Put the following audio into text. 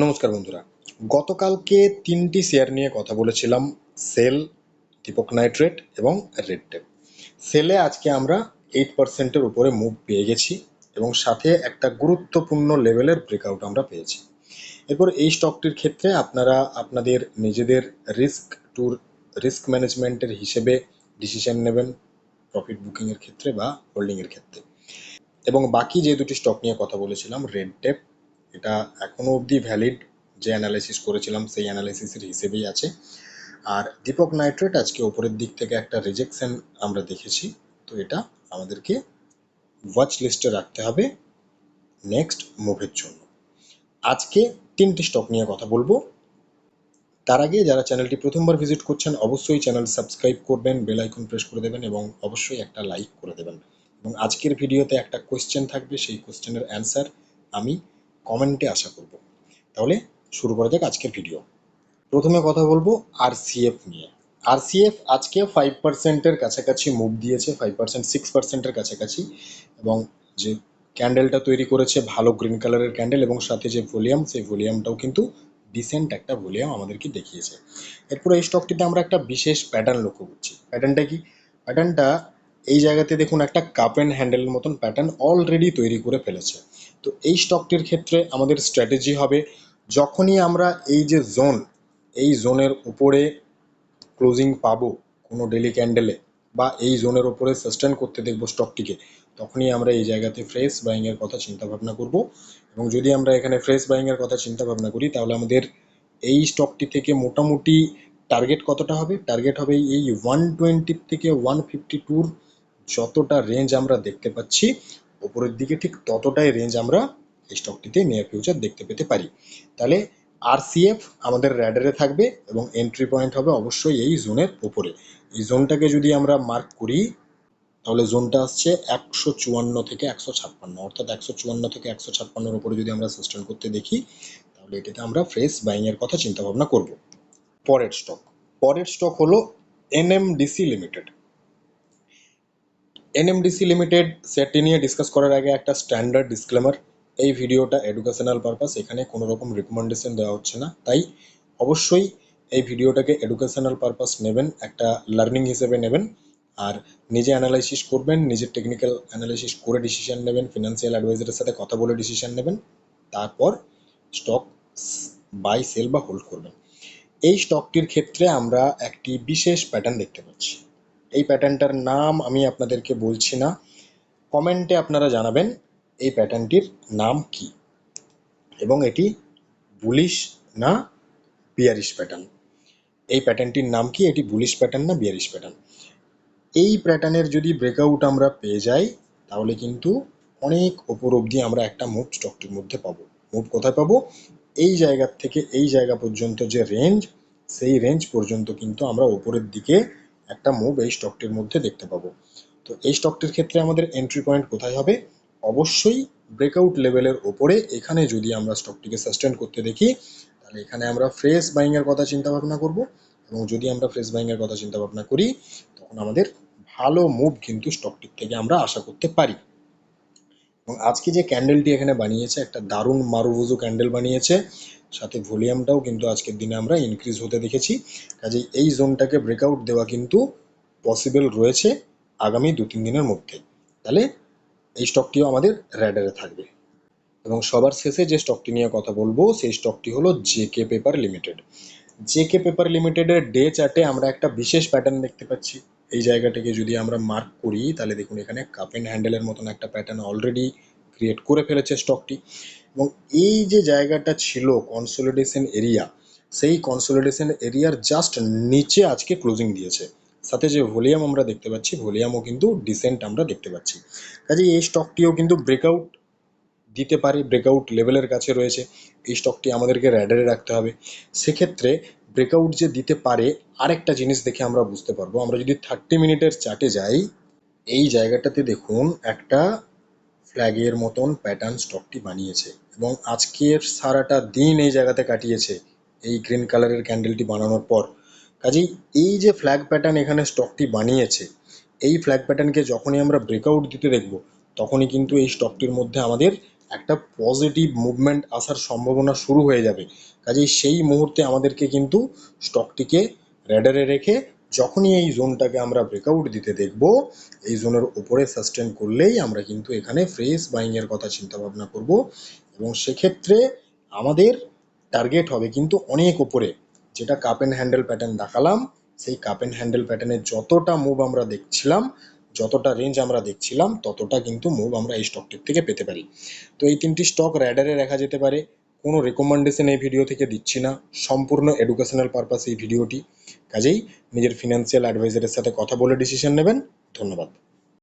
নমস্কার বন্ধুরা। গতকালকে তিনটি শেয়ার নিয়ে কথা বলেছিলাম সেল দীপক নাইট্রেট এবং রেড টেপ সেলে আজকে আমরা এইট পার্সেন্টের উপরে মুভ পেয়ে গেছি এবং সাথে একটা গুরুত্বপূর্ণ লেভেলের ব্রেকআউট আমরা পেয়েছি। এরপর এই স্টকটির ক্ষেত্রে আপনারা আপনাদের নিজেদের রিস্ক টুর রিস্ক ম্যানেজমেন্টের হিসেবে ডিসিশন নেবেন প্রফিট বুকিংয়ের ক্ষেত্রে বা হোল্ডিংয়ের ক্ষেত্রে। এবং বাকি যে দুটি স্টক নিয়ে কথা বলেছিলাম রেড টেপ এটা এখনও অবধি ভ্যালিড যে অ্যানালাইসিস করেছিলাম, সেই অ্যানালাইসিসের হিসেবেই আছে। আর দীপক নাইট্রেট আজকে ওপরের দিক থেকে একটা রিজেকশন আমরা দেখেছি। তো এটা আমাদেরকে ওয়াচ লিস্টে রাখতে হবে নেক্সট মুভের জন্য। আজকে তিনটি স্টক নিয়ে কথা বলব। তার আগে যারা চ্যানেলটি প্রথমবার ভিজিট করছেন, অবশ্যই চ্যানেল সাবস্ক্রাইব করবেন বেল আইকন প্রেস করে দেবেন এবং অবশ্যই একটা লাইক করে দেবেন। এবং আজকের ভিডিওতে একটা কোয়েশ্চেন থাকবে, সেই কোয়েশ্চেনের অ্যান্সার আমি কমেন্টে আশা করব। তাহলে শুরু করা যাক আজকের ভিডিও প্রথমে কথা বলব আরসিএফ নিয়ে। আরসিএফ আজকে ফাইভ পার্সেন্টের কাছাকাছি মুভ দিয়েছে ফাইভ পার্সেন্ট সিক্স পার্সেন্টের কাছাকাছি এবং যে ক্যান্ডেলটা তৈরি করেছে ভালো গ্রিন কালারের ক্যান্ডেল এবং সাথে যে ভলিউম সেই ভলিউমটাও কিন্তু ডিসেন্ট একটা ভলিউম আমাদেরকে দেখিয়েছে। এরপর এই স্টকটিতে আমরা একটা বিশেষ প্যাটার্ন লক্ষ্য করছি। প্যাটার্নটা কি? প্যাটার্নটা এই জায়গাতে দেখুন একটা কাপ অ্যান্ড হ্যান্ডেলের মতন প্যাটার্ন অলরেডি তৈরি করে ফেলেছে। তো এই স্টকটির ক্ষেত্রে আমাদের স্ট্র্যাটেজি হবে, যখনই আমরা এই যে জোন এই জোনের উপরে ক্লোজিং পাবো কোনো ডেলি ক্যান্ডেলে বা এই জোনের ওপরে সাস্টেন করতে দেখব স্টকটিকে তখনই আমরা এই জায়গাতে ফ্রেশ বাইংয়ের কথা চিন্তা ভাবনা করব। এবং যদি আমরা এখানে ফ্রেশ বাইংয়ের কথা চিন্তা ভাবনা করি, তাহলে আমাদের এই স্টকটি থেকে মোটামুটি টার্গেট কতটা হবে? টার্গেট হবে এই ওয়ান টোয়েন্টি থেকে ওয়ান ফিফটি টুর যতটা রেঞ্জ আমরা দেখতে পাচ্ছি ওপরের দিকে ঠিক ততটাই রেঞ্জ আমরা এই স্টকটিতে নিয়ার ফিউচার দেখতে পেতে পারি। তাহলে আরসিএফ আমাদের র্যাডারে থাকবে এবং এন্ট্রি পয়েন্ট হবে অবশ্যই এই জোনের ওপরে এই জোনটাকে যদি আমরা মার্ক করি, তাহলে জোনটা আসছে একশো চুয়ান্ন থেকে একশো ছাপ্পান্ন, অর্থাৎ একশো চুয়ান্ন থেকে একশো ছাপ্পান্নর উপরে যদি আমরা সাস্টেন করতে দেখি, তাহলে এটাতে আমরা ফ্রেশ বাইংয়ের কথা চিন্তা ভাবনা করব। পরের স্টক পরের স্টক হলো এনএমডিসি লিমিটেড এনএমডিসি লিমিটেড সেটটি নিয়ে ডিসকাস করার আগে একটা স্ট্যান্ডার্ড ডিসক্লেমার এই ভিডিওটা এডুকেশনাল পারপাস এখানে কোনো রকম রিকমেন্ডেশন দেওয়া হচ্ছে না। তাই অবশ্যই এই ভিডিওটাকে এডুকেশনাল পারপাস নেবেন, একটা লার্নিং হিসেবে নেবেন। আর নিজে অ্যানালাইসিস করবেন, নিজের টেকনিক্যাল অ্যানালাইসিস করে ডিসিশন নেবেন ফিনান্সিয়াল অ্যাডভাইজারের সাথে কথা বলে ডিসিশন নেবেন। তারপর স্টক বাই সেল বা হোল্ড করবেন। এই স্টকটির ক্ষেত্রে আমরা একটি বিশেষ প্যাটার্ন দেখতে পাচ্ছি। এই প্যাটার্নটার নাম আমি আপনাদেরকে বলছি না। কমেন্টে আপনারা জানাবেন এই প্যাটার্নটির নাম কি এবং এটি বুলিশ না বিয়ারিশ প্যাটার্ন এই প্যাটার্নটির নাম কি? এটি বুলিশ প্যাটার্ন না বিয়ারিশ প্যাটার্ন এই প্যাটার্নের যদি ব্রেকআউট আমরা পেয়ে যাই, তাহলে কিন্তু অনেক ওপর অবধি আমরা একটা মুভ স্টকটির মধ্যে পাবো। মুভ কোথায় পাবো? এই জায়গার থেকে এই জায়গা পর্যন্ত যে রেঞ্জ সেই রেঞ্জ পর্যন্ত কিন্তু আমরা ওপরের দিকে একটা মুভ এই স্টকটির মধ্যে দেখতে পাবো। তো এই স্টকটির ক্ষেত্রে আমাদের এন্ট্রি পয়েন্ট কোথায় হবে? অবশ্যই ব্রেকআউট লেভেলের ওপরে। এখানে যদি আমরা স্টকটিকে সাস্টেন করতে দেখি, তাহলে এখানে আমরা ফ্রেশ বাইংয়ের কথা চিন্তা ভাবনা করব এবং যদি আমরা ফ্রেশ বাইংয়ের কথা চিন্তা ভাবনা করি, তখন আমাদের ভালো মুভ কিন্তু স্টকটির থেকে আমরা আশা করতে পারি। এবং আজকে যে ক্যান্ডেলটি এখানে বানিয়েছে, একটা দারুণ মারুভুজু ক্যান্ডেল বানিয়েছে, সাথে ভলিউমটাও কিন্তু আজকের দিনে আমরা ইনক্রিজ হতে দেখেছি। কাজেই এই জোনটাকে ব্রেকআউট দেওয়া কিন্তু পসিবল রয়েছে আগামী দু তিন দিনের মধ্যে। তাহলে এই স্টকটিও আমাদের র্যাডারে থাকবে। এবং সবার শেষে যে স্টকটি নিয়ে কথা বলব, সেই স্টকটি হলো JK Paper Limited JK Paper লিমিটেডের ডে চার্টে আমরা একটা বিশেষ প্যাটার্ন দেখতে পাচ্ছি। এই জায়গাটাকে যদি আমরা মার্ক করি, তাহলে দেখুন এখানে কাপ অ্যান্ড হ্যান্ডেলের মতন একটা প্যাটার্ন অলরেডি ক্রিয়েট করে ফেলেছে স্টকটি এবং এই যে জায়গাটা ছিল কনসোলিডেশন এরিয়া সেই কনসোলিডেশন এরিয়ার জাস্ট নিচে আজকে ক্লোজিং দিয়েছে। সাথে যে ভলিউম আমরা দেখতে পাচ্ছি ভলিউমও কিন্তু ডিসেন্ট আমরা দেখতে পাচ্ছি। কাজে এই স্টকটিও কিন্তু ব্রেকআউট দিতে পারে ব্রেকআউট লেভেলের কাছে রয়েছে। এই স্টকটি আমাদেরকে র্যাডারে রাখতে হবে। সেক্ষেত্রে ব্রেকআউট যে দিতে পারে, আরেকটা জিনিস দেখে আমরা বুঝতে পারব। আমরা যদি থার্টি মিনিটের চার্টে যাই, এই জায়গাটাতে দেখুন একটা ফ্ল্যাগের মতন প্যাটার্ন স্টকটি বানিয়েছে এবং আজকের সারাটা দিন এই জায়গাতে কাটিয়েছে এই গ্রিন কালারের ক্যান্ডেলটি বানানোর পর। কাজেই এই যে ফ্ল্যাগ প্যাটার্ন এখানে স্টকটি বানিয়েছে, এই ফ্ল্যাগ প্যাটার্নকে যখনই আমরা ব্রেকআউট দিতে দেখব, তখনই কিন্তু এই স্টকটির মধ্যে আমাদের একটা পজিটিভ মুভমেন্ট আসার সম্ভাবনা শুরু হয়ে যাবে। কাজেই সেই মুহূর্তে আমাদেরকে কিন্তু স্টকটিকে র্যাডারে রেখে যখনই এই জোনটাকে আমরা ব্রেকআউট দিতে দেখব, এই জোনের ওপরে সাস্টেন করলেই আমরা কিন্তু এখানে ফ্রেশ বাইংয়ের কথা চিন্তা ভাবনা করব এবং সেক্ষেত্রে আমাদের টার্গেট হবে কিন্তু অনেক উপরে। যেটা কাপ অ্যান্ড হ্যান্ডেল প্যাটার্ন দেখালাম, সেই কাপ অ্যান্ড হ্যান্ডেল প্যাটার্নের যতটা মুভ আমরা দেখছিলাম যতটা রেঞ্জ আমরা দেখছিলাম, ততটা কিন্তু মুভ আমরা এই স্টকটির থেকে পেতে পারি। তো এই তিনটি স্টক র্যাডারে রাখা যেতে পারে, কোনো রেকমেন্ডেশন এই ভিডিও থেকে দিচ্ছি না, সম্পূর্ণ এডুকেশনাল পারপাস এই ভিডিওটি কাজেই নিজের ফিনান্সিয়াল অ্যাডভাইজারের সাথে কথা বলে ডিসিশন নেবেন। ধন্যবাদ।